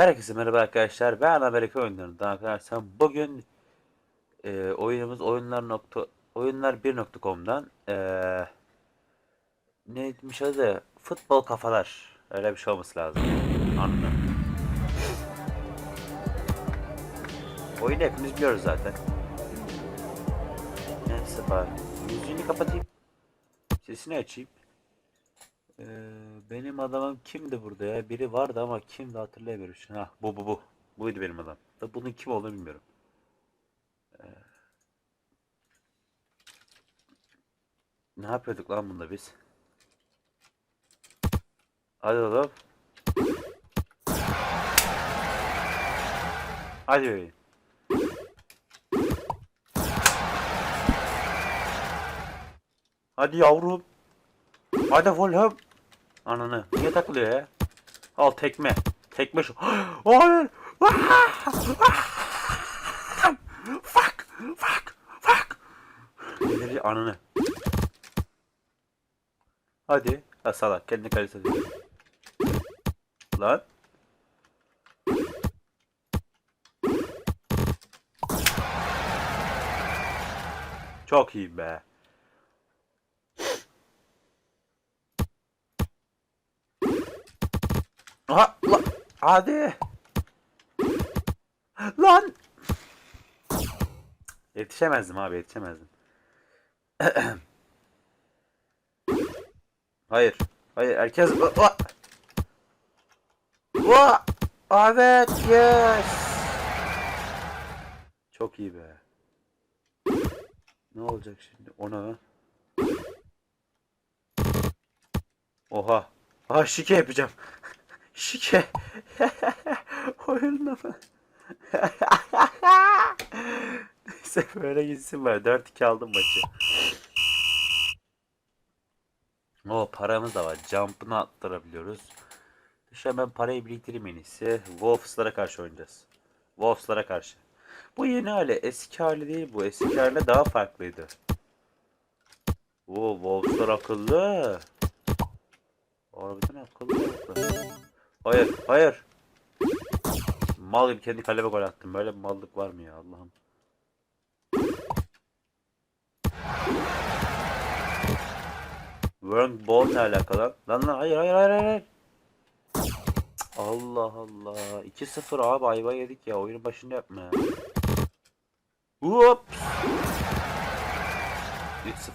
Herkese merhaba arkadaşlar. Ben Amerika oyunlarında arkadaşlar. Bugün e, oyunumuz oyunlar nokta oyunlar 1.com'dan e, neymiş adı? Futbol kafalar. Öyle bir şey olması lazım. Anladım. Oyunu hepimiz biliyoruz zaten. Neyse bari. Yüzünü kapatayım. Sesini açayım. Ee, benim adamım kimdi burada ya? Biri vardı ama kimdi hatırlayamıyorum. an. Ha bu bu bu. Buydu benim adam. Da bunun kim olduğunu bilmiyorum. Ee, ne yapıyorduk lan bunda biz? Hadi oğlum. Hadi bebeğim. Hadi yavrum. Hadi oğlum. Ananı. Niye takılıyor ya? Al tekme. Tekme şu. Hayır. Fuck. Fuck. Fuck. Delirici ananı. Hadi. Ha salak. Kendi kalesi. Lan. Çok iyi be. Hadi. Lan. Yetişemezdim abi, yetişemezdim. Hayır. Hayır, herkes... Va- Va- Evet, yes. Çok iyi be. Ne olacak şimdi? Ona. Oha. Aha şike yapacağım. Şike. Oyunda mı? Neyse böyle gitsin var. 4-2 aldım maçı. O paramız da var. Jump'ını attırabiliyoruz. İşte hemen parayı biriktireyim en iyisi. Wolves'lara karşı oynayacağız. Wolves'lara karşı. Bu yeni hali. Eski hali değil bu. Eski hali daha farklıydı. Oo, Wolves'lar akıllı. Harbiden akıllı. akıllı. Hayır, hayır. Mal gibi kendi kaleme gol attım. Böyle bir mallık var mı ya Allah'ım? Wrong ball ne alakalı? Lan lan hayır hayır hayır hayır. Allah Allah. 2-0 abi ayva yedik ya. Oyunun başında yapma ya. Hop.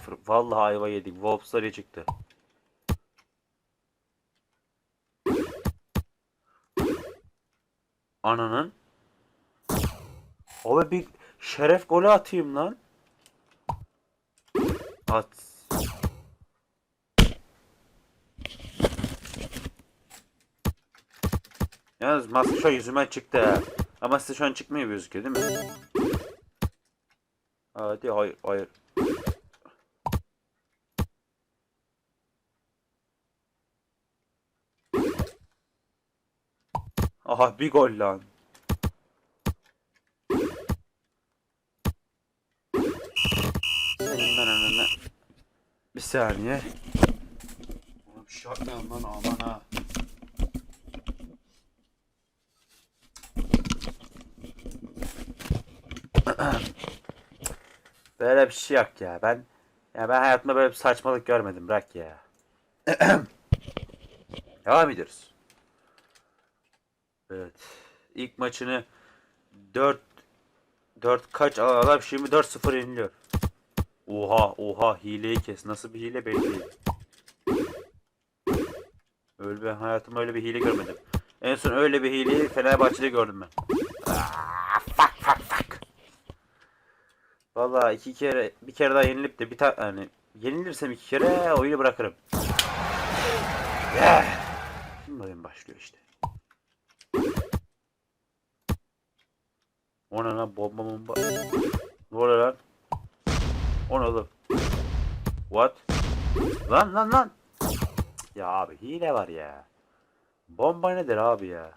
3-0. Vallahi ayva yedik. İyi çıktı. Ananın. Abi bir şeref golü atayım lan. At. Yalnız maske şu an yüzüme çıktı. Ama size şu an çıkmıyor gözüküyor değil mi? Hadi hayır hayır. Aha bir gol lan. Senin ben önüne. Bir saniye. Oğlum şartlan lan aman ha. Böyle bir şey yok ya. Ben ya ben hayatımda böyle bir saçmalık görmedim. Bırak ya. Devam ediyoruz. Evet. İlk maçını 4 4 kaç adam şimdi 4-0 yeniliyor. Oha oha hileyi kes. Nasıl bir hile belli değil. Öyle ben hayatımda öyle bir hile görmedim. En son öyle bir hileyi Fenerbahçe'de gördüm ben. Aa, fuck fuck fuck. Vallahi iki kere bir kere daha yenilip de bir tane hani yenilirsem iki kere oyunu bırakırım. Yeah. Şimdi oyun başlıyor işte. O ne lan bomba bomba. Ne oluyor lan? O ne? What? Lan lan lan. Ya abi hile var ya. Bomba nedir abi ya?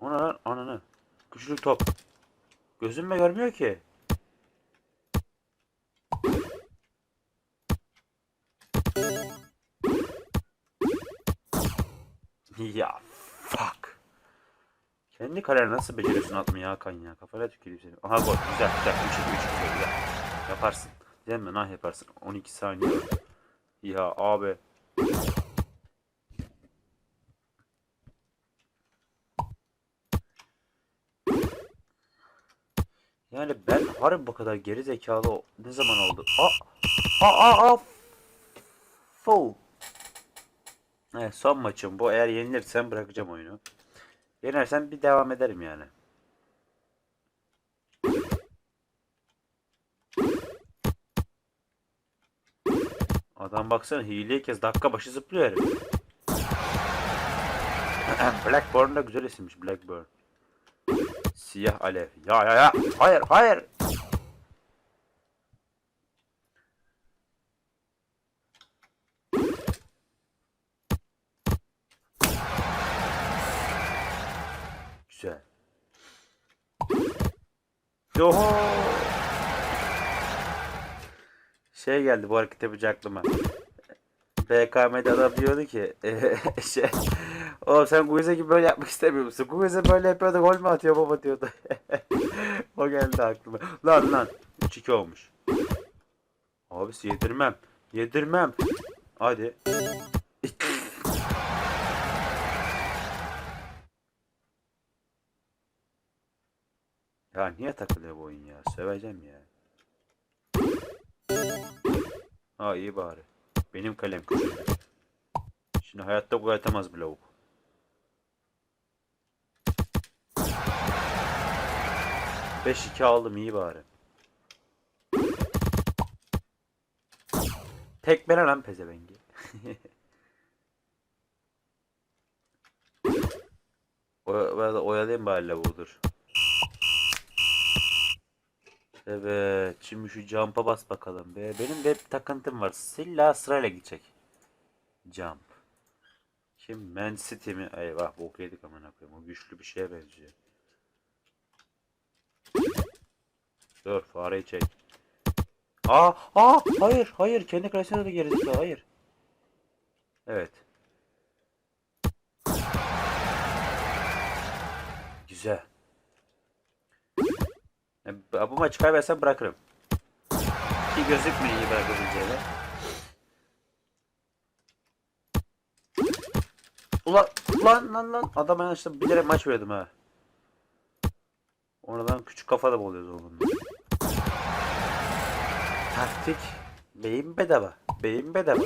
O ne lan? Ananı. Küçücük top. Gözüm mü görmüyor ki? Ya Fuck. Kendi kalene nasıl beceriyorsun atmayı Hakan ya? Kafana tüküreyim seni. Aha gol. Güzel güzel. 3 2 3 güzel güzel. Yaparsın. Değil mi? Nah yaparsın. 12 saniye. Ya abi. Yani ben harbi bu kadar geri zekalı o- ne zaman oldu? Aa! Aa aa! Foul. Evet son maçım bu. Eğer yenilirsem bırakacağım oyunu. Yenersem bir devam ederim yani. Adam baksana hileye kez dakika başı zıplıyor herif. Blackburn da güzel isimmiş Blackburn. Siyah alev. Ya ya ya. Hayır hayır. Güzel. Yoho. Şey geldi bu hareket yapıcı aklıma. BKM'de adam diyordu ki şey o sen Guiza gibi böyle yapmak istemiyor musun? Guiza böyle yapıyordu gol mü atıyor baba diyordu. o geldi aklıma. Lan lan 3-2 olmuş. Abisi yedirmem. Yedirmem. Hadi. Ya niye takılıyor bu oyun ya? Söveceğim ya. Ha iyi bari. Benim kalem küçüldü. Şimdi hayatta gol atamaz bir lavuk. Beş iki aldım iyi bari. Tekmele lan pezevengi. Oyalı, oyalayayım bari lavuğudur. Evet, şimdi şu jump'a bas bakalım be. Benim de bir takıntım var. Silla sırayla gidecek. Jump. Şimdi Man City mi? Eyvah bok yedik amına koyayım. O güçlü bir şeye benziyor. Dur fareyi çek. Aa, aa, hayır, hayır. Kendi kalesine de gerizekalı, hayır. Evet. Güzel. E, Bu maçı kaybetsem bırakırım. Ki gözükmüyor iyi bırakabileceğini. Ulan lan lan lan adam ben işte bilerek maç verdim ha. Oradan küçük kafada mı oluyoruz oğlum? Taktik. Beyin bedava. Beyin bedava.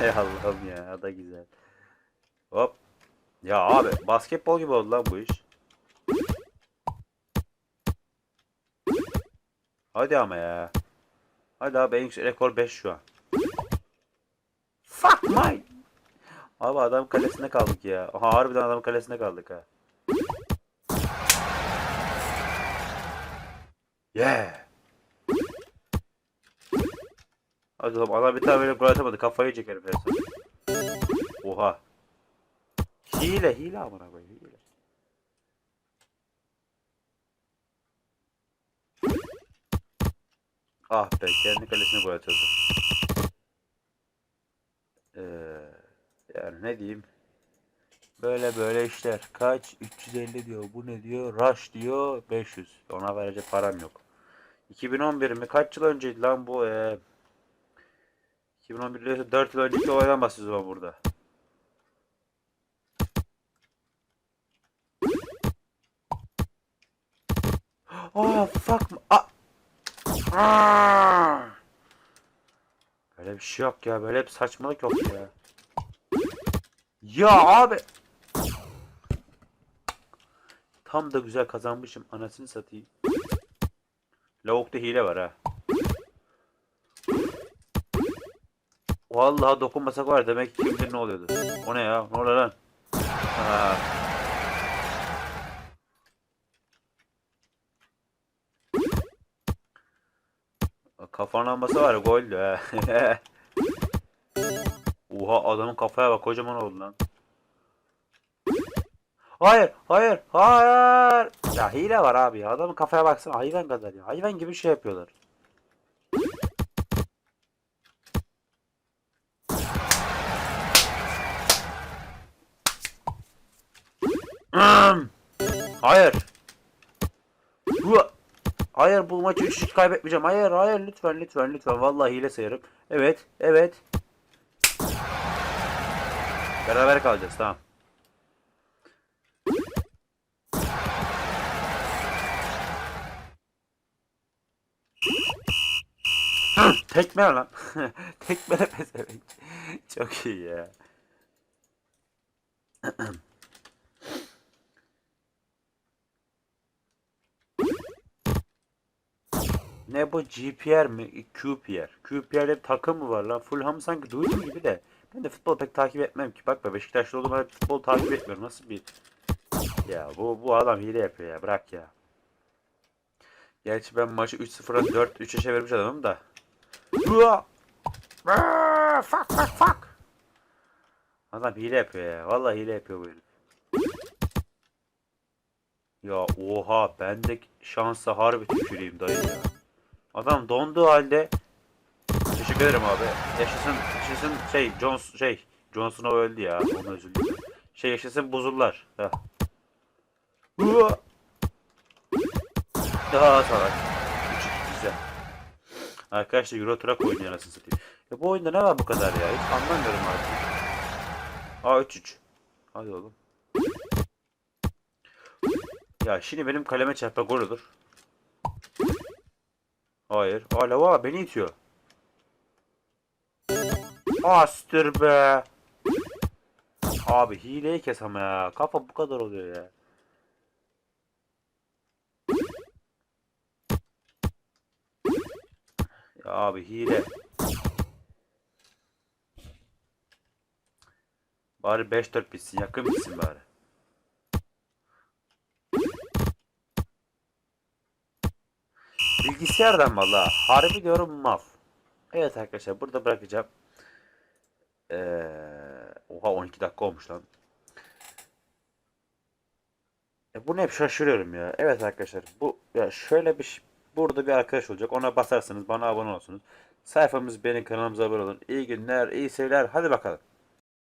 Ey Allah'ım ya da güzel. Hop. Ya abi basketbol gibi oldu lan bu iş. Hadi ama ya. Hadi abi en yüksek rekor 5 şu an. Fuck my. Abi adam kalesine kaldık ya. Aha harbiden adam kalesine kaldık ha. Yeah. Hadi oğlum adam bir tane böyle gol atamadı. Kafayı çekerim sana. Oha. Hile hile amına koyayım hile. Ah be kendi kalesine gol atıyordu. Ee, yani ne diyeyim? Böyle böyle işler. Kaç? 350 diyor. Bu ne diyor? Rush diyor. 500. Ona verecek param yok. 2011 mi? Kaç yıl önceydi lan bu? Ee, 2011 diyorsa 4 yıl önceki olaydan bahsediyoruz ama burada. Oh fuck. Ah. Böyle bir şey yok ya. Böyle bir saçmalık yok ya. Ya abi. Tam da güzel kazanmışım. Anasını satayım. Lavukta hile var ha. Vallahi dokunmasak var demek ki ne oluyordu. O ne ya? Ne oluyor lan? Ha. Kafanın lambası var ya goldü he. Oha adamın kafaya bak kocaman oldu lan. Hayır, hayır, hayır. Ya hile var abi ya. Adamın kafaya baksana hayvan kadar ya. Hayvan gibi şey yapıyorlar. Hmm. hayır. Hayır bu maçı 3 kaybetmeyeceğim. Hayır hayır lütfen lütfen lütfen. Vallahi hile sayarım. Evet evet. Beraber kalacağız tamam. Tekme lan. Tekme de pezevenk. Çok iyi ya. Ne bu GPR mi? QPR. QPR'de bir takım mı var lan? Fulham'ı sanki duydum gibi de. Ben de futbol pek takip etmem ki. Bak be Beşiktaşlı olduğum halde futbol takip etmiyorum. Nasıl bir... Ya bu, bu adam hile yapıyor ya. Bırak ya. Gerçi ben maçı 3-0'a 4-3'e çevirmiş adamım da. Fuck fuck fuck. Adam hile yapıyor ya. Vallahi hile yapıyor bu herif. Ya oha bendeki şansa harbi tüküreyim dayı ya. Adam donduğu halde Teşekkür ederim abi. Yaşasın, yaşasın şey, Jones, şey, Johnson o öldü ya. Onu üzüldüm. Şey yaşasın buzullar. Daha salak. 3-2 güzel. Arkadaşlar Euro Truck oynuyor anasını satayım. Ya bu oyunda ne var bu kadar ya? Hiç anlamıyorum artık. Aa 3-3. Hadi oğlum. Ya şimdi benim kaleme çarpma gol olur. Hayır. Aa lava beni itiyor. Astır be. Abi hileyi kes ama ya. Kafa bu kadar oluyor ya. Ya abi hile. Bari 5-4 bitsin. Yakın bitsin bari. Bilgisayardan valla. Harbi diyorum mal. Evet arkadaşlar burada bırakacağım. Ee, oha 12 dakika olmuş lan. E bunu hep şaşırıyorum ya. Evet arkadaşlar bu ya şöyle bir burada bir arkadaş olacak. Ona basarsınız, bana abone olsunuz. Sayfamız benim kanalımıza abone olun. İyi günler, iyi seyirler. Hadi bakalım.